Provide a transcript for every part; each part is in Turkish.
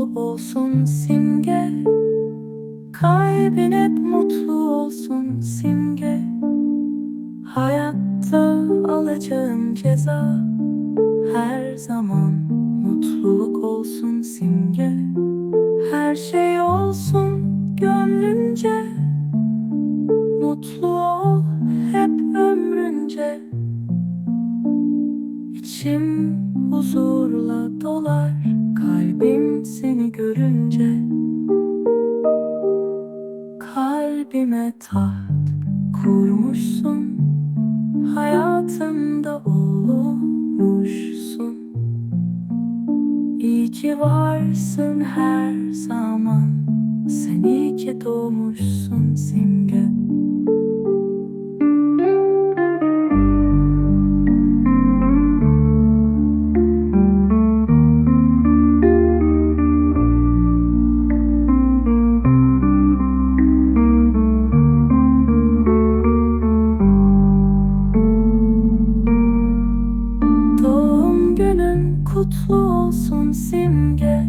olsun simge. Kalbin hep mutlu olsun simge. Hayatta alacağın ceza. Her zaman mutluluk olsun simge. Her şey olsun gönlünce. Mutlu ol hep ömrünce. İçim huzurla dolar Kalbim seni görünce Kalbime taht kurmuşsun. Hayatımda olmuşsun. İyi ki varsın her zaman. Sen iyi ki doğmuşsun simge kutlu olsun simge.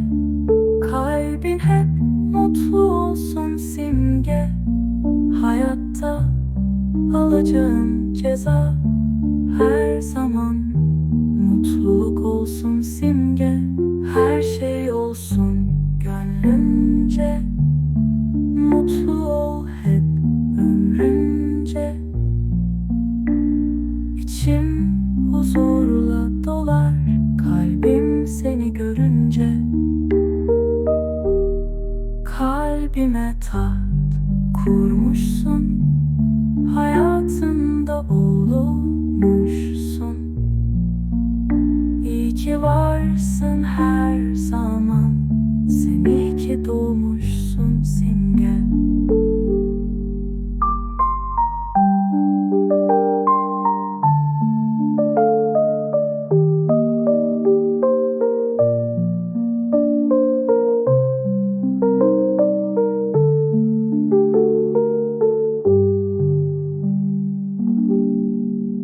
Kalbin hep mutlu olsun simge. Hayatta alacağım ceza Her zaman. Mutluluk olsun simge Her şey olsun. Gönlümce Mutlu ol hep ömrümce. İçim tat kurmuşsun. Hayatında olmuş